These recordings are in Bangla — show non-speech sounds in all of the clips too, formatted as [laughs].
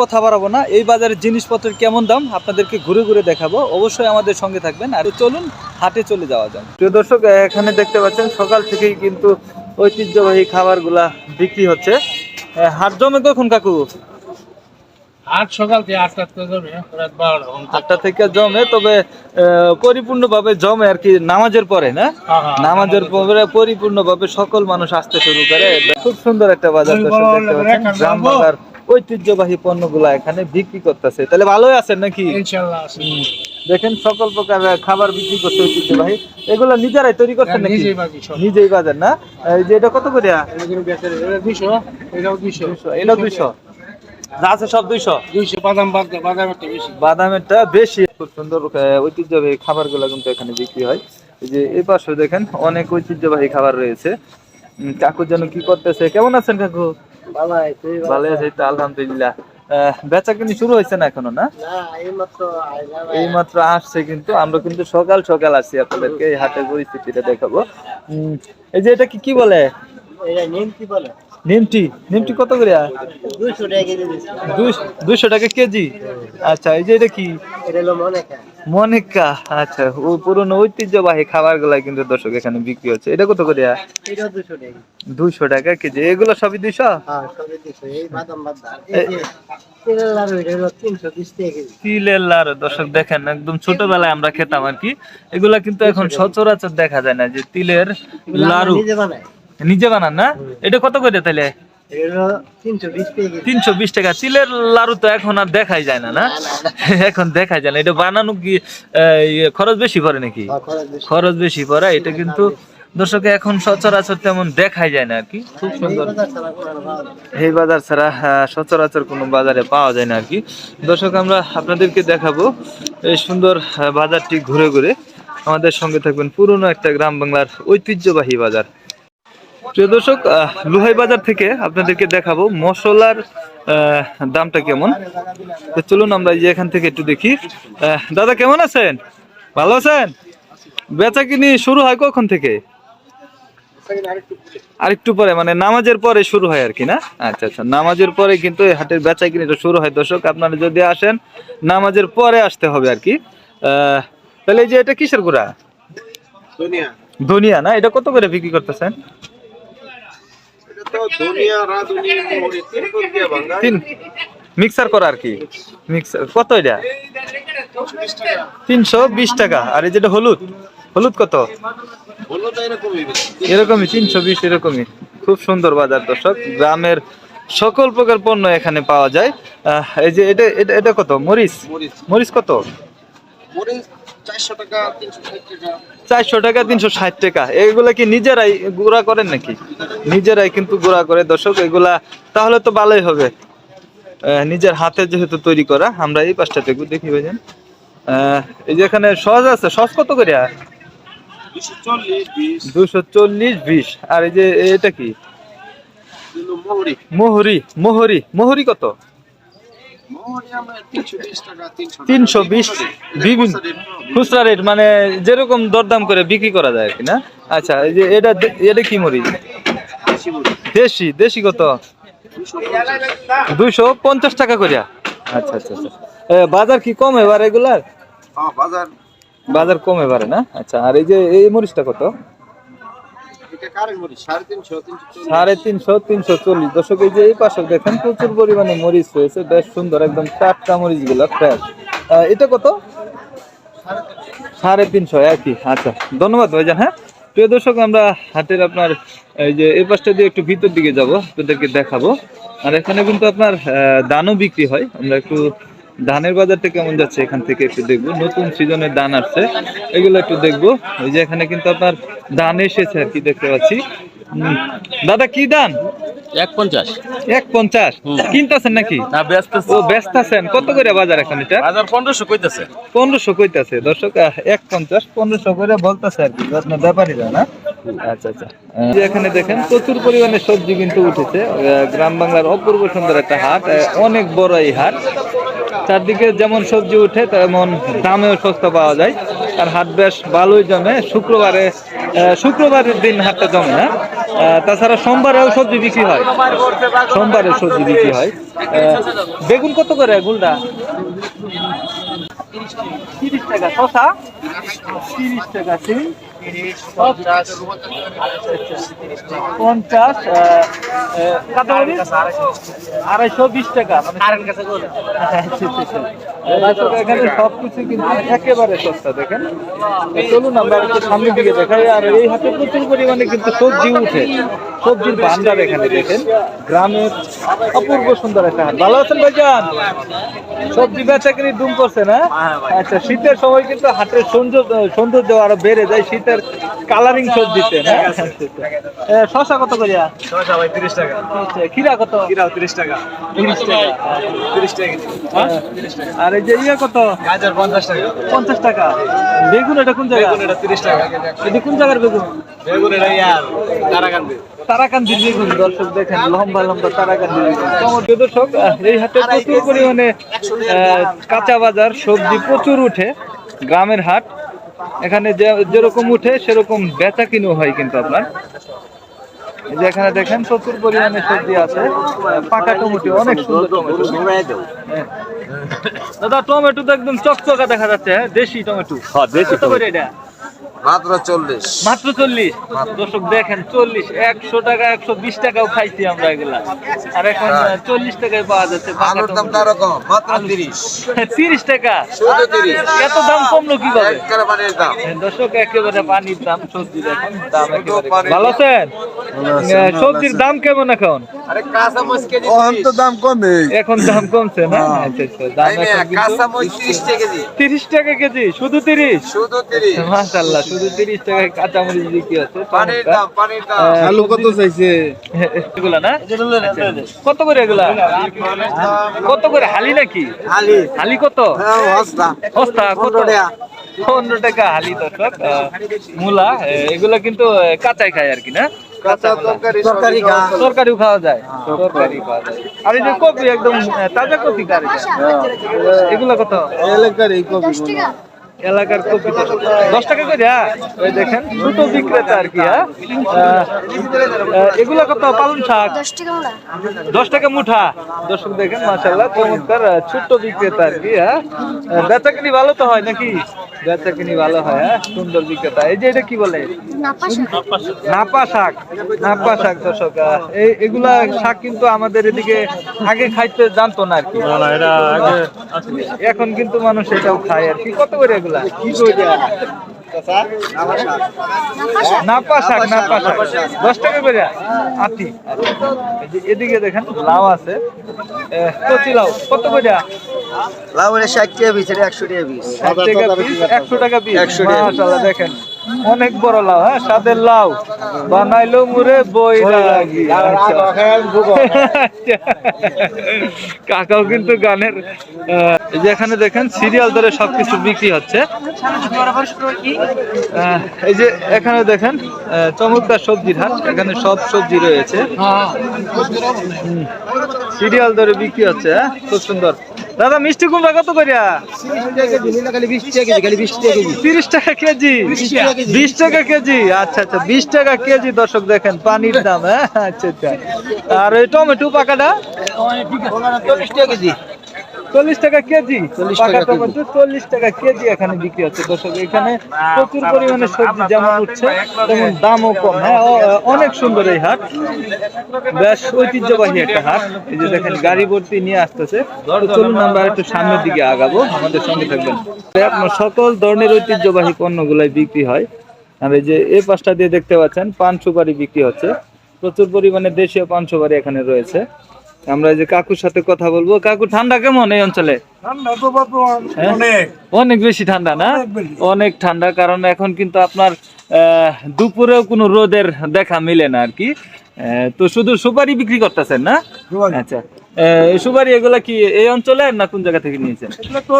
কথা বাড়াবো না। এই বাজারের জিনিসপত্রের কেমন দাম আপনাদেরকে ঘুরে ঘুরে দেখাবো। অবশ্যই আমাদের সঙ্গে থাকবেন। আর চলুন হাটে চলে যাওয়া যাক। প্রিয় দর্শক এখানে দেখতে পাচ্ছেন সকাল থেকেই কিন্তু ঐতিহ্যবাহী খাবারগুলা বিক্রি হচ্ছে। হাট জমে কখন কাকু? আট সকাল থেকে আটটা তো রাত বারোটা আটটা থেকে জমে তবে পরিপূর্ণ ভাবে জমে আর কি নামাজের পরে না? হ্যাঁ, হ্যাঁ, নামাজের পরে পরিপূর্ণ ভাবে সকল মানুষ আসতে শুরু করে। খুব সুন্দর একটা বাজার দর্শক দেখতে পাচ্ছেন গ্রাম যাব? ঐতিহ্যবাহী পণ্যগুলা এখানে বিক্রি করতেছে। তাহলে ভালোই আছেন নাকি? দেখেন সকল প্রকার খাবার বিক্রি করতে ঐতিহ্যবাহী। এগুলো নিজেরাই তৈরি করছেন নাকি? নিজেই বাজার না? এই যে এটা কত করে? দুইশো, এটাও দুইশো। আছে সব দুইশো? দুইশো বাদাম বেশি। বাদামেরটা বেশি। খুব সুন্দর ঐতিহ্যবাহী খাবারগুলো কিন্তু এখানে বিক্রি হয়। এই যে এই পাশে দেখেন অনেক ঐতিহ্যবাহী খাবার রয়েছে। উম, কাকু যেন কি করতেছে? কেমন আছেন কাকু? ভালো। আছি তো আলহামদুলিল্লাহ। আহ, বেচা কিনি শুরু হয়েছে না এখনও না? এই মাত্র আসছে কিন্তু আমরা কিন্তু সকাল সকাল আসছি আপনাদেরকে এই হাটের পরিস্থিতিটা দেখাবো। এই যে এটা কি কি বলে? নিমটি নিমটি কত করে? দুইশো টাকা কেজি আচ্ছা এই যে এটা কি? মনিকা। আচ্ছা ও পুরনো ঐতিহ্যবাহী খাবারগুলা কিন্তু দর্শক এখানে বিক্রি হচ্ছে। এটা কত করে? দুইশো টাকা কেজি। এগুলো সবই দুইশো? তিলের লাড়ু দর্শক দেখেন একদম ছোটবেলায় আমরা খেতাম আর কি। এগুলা কিন্তু এখন সচরাচর দেখা যায় না যে তিলের লাড়ু। নিজে বানান না? এটা কত করে তাহলে? তিনশো বিশ টাকা তিলের লাড়ু তো এখন আর দেখাই যায় না না? [laughs] এখন দেখাই যায় না। এটা বানানো কি ইয়ে, খরচ বেশি পড়ে নাকি? খরচ বেশি। পড়ে। এটা কিন্তু দর্শক এখন সচরাচর তেমন দেখাই যায় না আর কি। খুব সুন্দর। এই বাজার ছাড়া আহ, সচরাচর কোনো বাজারে পাওয়া যায় না আর কি। দর্শক আমরা আপনাদেরকে দেখাবো এই সুন্দর বাজারটি ঘুরে ঘুরে। আমাদের সঙ্গে থাকবেন পুরনো একটা গ্রাম বাংলার ঐতিহ্যবাহী বাজার। প্রিয় দর্শক লুহাই বাজার থেকে আপনাদেরকে দেখাবো মশলার দামটা কেমন। তো চলুন আমরা এখান থেকে একটু দেখি। দাদা কেমন আছেন? ভালো আছেন? বেচা কিনি শুরু হয় কখন থেকে? আর একটু পরে মানে নামাজের পরে শুরু হয় আর কি না? আচ্ছা আচ্ছা নামাজের পরে কিন্তু এই হাটের বেচা কিনিটা শুরু হয়। দর্শক আপনারা যদি আসেন নামাজের পরে আসতে হবে আর কি। তাহলে এই যে এটা কিসের গুড়া? ধনিয়া না? এটা কত করে বিক্রি করতেছেন? তিন মিক্সার করা আর কি। মিক্সার কত এটা? তিনশো বিশ টাকা। আর এই যেটা হলুদ হলুদ কত? এরকমই তিনশো বিশ এরকমই। খুব সুন্দর বাজার দর্শক। গ্রামের সকল প্রকার পণ্য এখানে পাওয়া যায়। আহ, এই যে এটা এটা এটা কত? মরিচ? মরিচ। কত? চারশো টাকা তিনশো ষাট টাকা। এগুলা কি নিজেরাই গুঁড়া করেন নাকি? নিজেরাই কিন্তু গুঁড়া করে। দর্শক এগুলা তাহলে তো ভালোই হবে। নিজের হাতে যেহেতু তৈরি করা আমরা এই পাশটা দেখব দেখি ভাইজান। এই যে এখানে সস আছে সস কত করে? দুশো চল্লিশ বিশ। আর এই যে এটা কি? মোহরি মোহরি মোহরি কত? তিনশো বিশ বিভিন্ন খুচরা রেট মানে যেরকম দরদাম করে বিক্রি করা যায় আর কি না? আচ্ছা এই যে এটা এটা কি মরিচ দেশি দেশি কত? দুইশো পঞ্চাশ টাকা করিয়া। আচ্ছা আচ্ছা আচ্ছা। বাজার কি কম এবার এগুলার বাজার। বাজার কম এবারে না? আচ্ছা আর এই যে এই মরিচটা কত? সাড়ে তিনশো তিনশো চল্লিশ। দর্শক যে এই পাশে দেখেন, প্রচুর পরিমাণে মরিচ রয়েছে। বেশ সুন্দর, একদম টাটকা মরিচগুলো ফ্রেশ এটা কত? সাড়ে তিনশো, একই। আচ্ছা ধন্যবাদ ভাইজান হ্যাঁ? প্রিয় দর্শক, আমরা হাটের আপনার, এই যে এই পাশটা দিয়ে একটু ভিতর দিকে যাব, আপনাদেরকে দেখাবো। আর এখানে কিন্তু আপনার দানও বিক্রি হয়। আমরা একটু ধানের বাজারটা কেমন যাচ্ছে এখান থেকে একটু দেখব। নতুন সিজনের ধান আসছে। এগুলো একটু দেখব। এই যে এখানে কিন্তু আপনার ধান এসেছে আর কি দেখতে পাচ্ছি। দাদা কি ধান? এক পঞ্চাশ। এক পঞ্চাশ। কিনতেছেন নাকি? না ব্যস্ত ও ব্যস্ত আছেন। কত করে বাজার এখন এটা? বাজার পনেরোশো কইতেছে। পনেরোশো কইতাছে। দর্শক আহ, এক পঞ্চাশ পনেরোশো করে বলতেছে আর কি। আপনার ব্যাপারীরা না? আচ্ছা আচ্ছা। এখানে দেখেন প্রচুর পরিমাণে সবজি কিন্তু উঠেছে। গ্রাম বাংলার অপূর্ব সুন্দর একটা হাট। অনেক বড় এই হাট। চারদিকে যেমন সবজি উঠে, তেমন দামেও সস্তা পাওয়া যায়। আর হাট বেশ ভালোই জমে। শুক্রবারে শুক্রবারের দিন হাটটা জমে না। তাছাড়া সোমবারেও সবজি বিক্রি হয়। সোমবারে সবজি বিক্রি হয়। বেগুন কত করে গুলটা তিরিশ টাকা। শশা? তিরিশ টাকা। সিম পঞ্চাশ আড়াইশো বিশ টাকা মানে আচ্ছা, আচ্ছা, আচ্ছা। এখানে সবকিছু কিন্তু একেবারে সস্তা দেখেন চলুন আমরা সামনের দিকে দেখাই আর এই হাতে প্রচুর পরিমাণে কিন্তু সবজি উঠে সবজির ভান্ডার এখানে দেখেন। গ্রামের অপূর্ব সুন্দর একটা হাট। ভালো আছেন ভাইজান? সবজি বেচা কিনি দুম করছে না আচ্ছা শীতের সময় কিন্তু হাটের সৌন্দর্য সৌন্দর্য আরও বেড়ে যায় শীতের কালারিং সবজিতে আচ্ছা, আচ্ছা। শসা কত করিয়া তিরিশ টাকা। আচ্ছা, খিরা কত? কিরাও তিরিশ টাকা। তিরিশ টাকা তিরিশ টাকা। হ্যাঁ? আর এই যে ইয়ে কত? গাজর পঞ্চাশ টাকা। পঞ্চাশ টাকা। বেগুন এটা কোন জায়গা? বেগুন এটা তিরিশ টাকা। এটা কোন জায়গার বেগুন? বেগুন এটা ইয়ার তারাকান্দি। তারাকান্দির বেগুন দর্শক দেখেন লম্বা লম্বা তারাকান্দির বেগুন টমেটো দর্শক এই হাটে প্রচুর পরিমাণে কাঁচা বাজার সবজি প্রচুর উঠে গ্রামের হাট। এখানে যেরকম উঠে সেরকম বেচা কিনো হয় কিন্তু আপনার। এই যে এখানে দেখেন প্রচুর পরিমাণে সবজি আছে পাকা টমেটো অনেক সুন্দর টমেটো। হ্যাঁ। দাদা টমেটো তো একদম চকচকা দেখা যাচ্ছে হ্যাঁ? দেশি টমেটো। কত করে এটা? মাত্র চল্লিশ। মাত্র চল্লিশ? দর্শক দেখেন চল্লিশ একশো টাকা একশো বিশ টাকাও খাইছি আমরা এগুলা। আর এখন হ্যাঁ। চল্লিশ টাকায় পাওয়া যাচ্ছে আলুর দাম টমেটো। তারও কম মাত্র তিরিশ। [laughs] তিরিশ টাকা? শুধু তিরিশ। এত দাম কমলো কীভাবে? একবারে পানির দাম। দর্শক একেবারে পানির দাম সবজি দেখেন দাম একেবারে ভালো আছেন? সবজির দাম কেমন এখন? আরে কাঁচা মরিচ কেজি তো দাম কমে। এখন দাম কমছে না? আচ্ছা আচ্ছা দাম এখন কাঁচা মরিচ তিরিশ টাকা কেজি। তিরিশ টাকা কেজি শুধু তিরিশ? শুধু তিরিশ। মাশাল্লাহ শুধু তিরিশ টাকায় কাঁচামরিচ বিক্রি হচ্ছে পানির চমৎকার। দাম পানির দাম। আহ, আলু কত চাইছে? এগুলা না? আচ্ছা। কত করে এগুলা? কত করে? হালি নাকি? আলি হালি কত? হস্তা। সস্তা কত? পনেরো টাকা। হালি দর্শক মূলা এগুলা কিন্তু কাঁচাই খায় আর কি না? কাঁচা। তরকারি তরকারিও খাওয়া যায় তরকারি খাওয়া যায়। আর এই যে কপি একদম তাজা কপি কার এটা? এগুলা কত? এলাকার এই কবি এলাকার কপি দশ টাকা করে হ্যাঁ? ওই দেখেন ছোট বিক্রেতা আর কি হ্যাঁ? এগুলা কত? পালন শাক? দশ টাকা মুঠা। দর্শক দেখেন মাশাল্লাহ চমৎকার ছোট্ট বিক্রেতা আর কি হ্যাঁ? বেচা কিনি ভালো তো হয় নাকি? বেচা কিনি ভালো হয় হ্যাঁ? সুন্দর বিক্রেতা। এই যে এটা কি বলে? নাপা শাক। নাপা শাক দর্শক এই এগুলা শাক কিন্তু আমাদের এদিকে আগে খাইতে জানতো না আর কি। এখন কিন্তু মানুষ এটাও খায় আর কি। কত করে এগুলা? কি নাপা শাক নাপা শাক। দশ টাকা করে। এদিকে দেখেন লাউ আছে। কচি লাউ কত করে? লাউ ষাট টাকা পিস এটা একশো টাকা পিস টাকা পিস একশো টাকা পিস 100 টাকা দেখেন। অনেক বড় লাউ হ্যাঁ সাদের লাউ। বানাইলো মুরে বই লাগি। কাকাও কিন্তু গানের এখানে দেখেন সিরিয়াল ধরে সবকিছু বিক্রি হচ্ছে। এই যে এখানে দেখেন চমৎকার সবজির হাট এখানে সব সবজি রয়েছে। সিরিয়াল ধরে বিক্রি হচ্ছে হ্যাঁ খুব সুন্দর। দাদা, মিষ্টি কুমড়া কত করিয়া তিরিশ টাকা কেজি। বিশ টাকা কেজি। আচ্ছা আচ্ছা বিশ টাকা কেজি দর্শক দেখেন, পানির দাম হ্যাঁ? আচ্ছা আচ্ছা। আর ওই টমেটো পাকাটা? চল্লিশ টাকা কেজি। পাকা টমেটো চল্লিশ টাকা কেজি এখানে বিক্রি হচ্ছে। দর্শক এখানে প্রচুর পরিমাণে সবজি যেমন উঠছে তেমন দামও কম। হ্যাঁ অনেক সুন্দর এই হাট। বেশ ঐতিহ্যবাহী একটা হাট। এই যে দেখেন গাড়ি ভর্তি নিয়ে আসতেছে। চলুন আমরা একটু সামনের দিকে আগাবো। আমাদের সঙ্গে থাকবেন। আপনার সকল ধরনের ঐতিহ্যবাহী পণ্যগুলাই বিক্রি হয়। আর এই যে এই পাশটা দিয়ে দেখতে পাচ্ছেন পান সুপারি বিক্রি হচ্ছে। প্রচুর পরিমাণে দেশীয় পান সুপারি এখানে রয়েছে। আমরা যে কাকুর সাথে কথা বলব। কাকু ঠান্ডা কেমন এই অঞ্চলে? হ্যাঁ? অনেক। বেশি ঠান্ডা না? অনেক ঠান্ডা কারণ এখন কিন্তু আপনার আহ, দুপুরেও কোনো রোদের দেখা মিলে না আর কি। তো শুধু সুপারি বিক্রি করতেছেন না? আচ্ছা। সুপারি এগুলা কি এই অঞ্চলে না কোন জায়গা থেকে নিয়েছেন? তো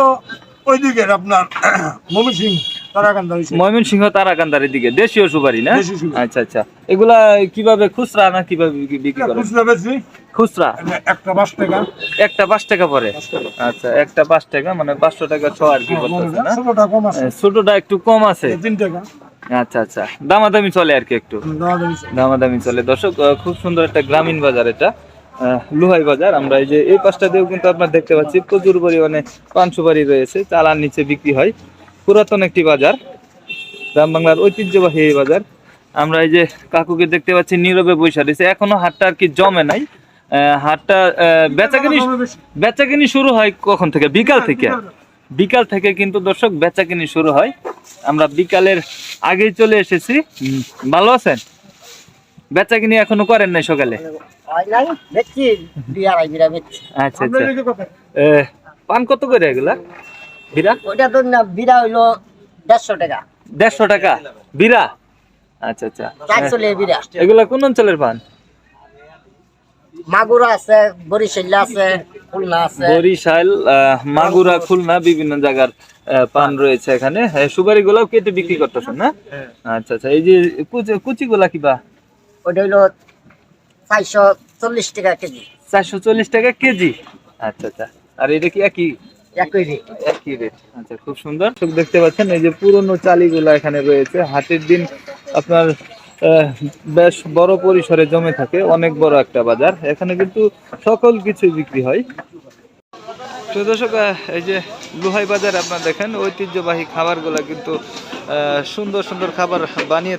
আপনার [coughs] মমি সিং তারাকান্দা ময়মনসিংহ তারাকান্দারের দিকে দেশীয় সুপারি না? আচ্ছা আচ্ছা। এগুলা কীভাবে খুচরা না কীভাবে বিক্রি- খুচরা বেশি খুচরা? একটা পাঁচ টাকা। একটা পাঁচ টাকা পরে? আচ্ছা একটা পাঁচ টাকা মানে পাঁচশো টাকা ছ আর কি ছোটটা আছে। আহ, ছোটটা একটু কম আছে। তিন টাকা। আচ্ছা আচ্ছা। দামাদামি চলে আর কি একটু। দামাদামি চলে। দর্শক খুব সুন্দর একটা গ্রামীণ বাজার এটা। লুহাই বাজার। আমরা এই যে এই পাশটা দিয়েও কিন্তু আপনার দেখতে পাচ্ছি প্রচুর পরিমাণে পান সুপারি রয়েছে চালার নিচে বিক্রি হয়। পুরাতন একটি বাজার গ্রাম বাংলার ঐতিহ্যবাহী এই বাজার। আমরা এই যে কাকুকে দেখতে পাচ্ছি নীরবে বৈশা রয়েছে। এখনও হাটটা আর কি জমে নাই। আহ, হাটটা বেচাকেনি বেচাকেনি শুরু হয় কখন থেকে? বিকাল থেকে। বিকাল থেকে। কিন্তু দর্শক বেচাকেনি শুরু হয়। আমরা বিকালের আগেই চলে এসেছি। ভালো আছেন? বেচাকেনি এখনও করেন নাই সকালে? হয় আচ্ছা আচ্ছা। পান কত করে এগুলা? বিরা ওইটা তো না বিরা হইল দেড়শো টাকা। দেড়শো টাকা? বিরা আচ্ছা আচ্ছা। বিরা এগুলা কোন অঞ্চলের পান? মাগুরা আছে বরিশাল্লা আছে খুলনা আছে। বরিশাল আহ, মাগুরা খুলনা বিভিন্ন জায়গার আহ, পান রয়েছে এখানে। সুপারি গুলাও কেটে বিক্রি করতেছেন না? আচ্ছা আচ্ছা। এই যে কুচি গুলা কিবা ওইটা হইল চারশো চল্লিশ টাকা কেজি। চারশো চল্লিশ টাকা কেজি? আচ্ছা আচ্ছা। আর এটা কি একই? একই রেট একই রেট আচ্ছা খুব সুন্দর। সব দেখতে পাচ্ছেন এই যে পুরনো চালিগুলা এখানে রয়েছে। হাটের দিন আপনার বেশ বড় পরিসরে জমে থাকে অনেক বড় একটা বাজার। এখানে কিন্তু সকল কিছু বিক্রি হয়। তো দর্শক এই যে লুহাই বাজার আপনার দেখেন ঐতিহ্যবাহী খাবারগুলা কিন্তু আহ, সুন্দর সুন্দর খাবার বানিয়ে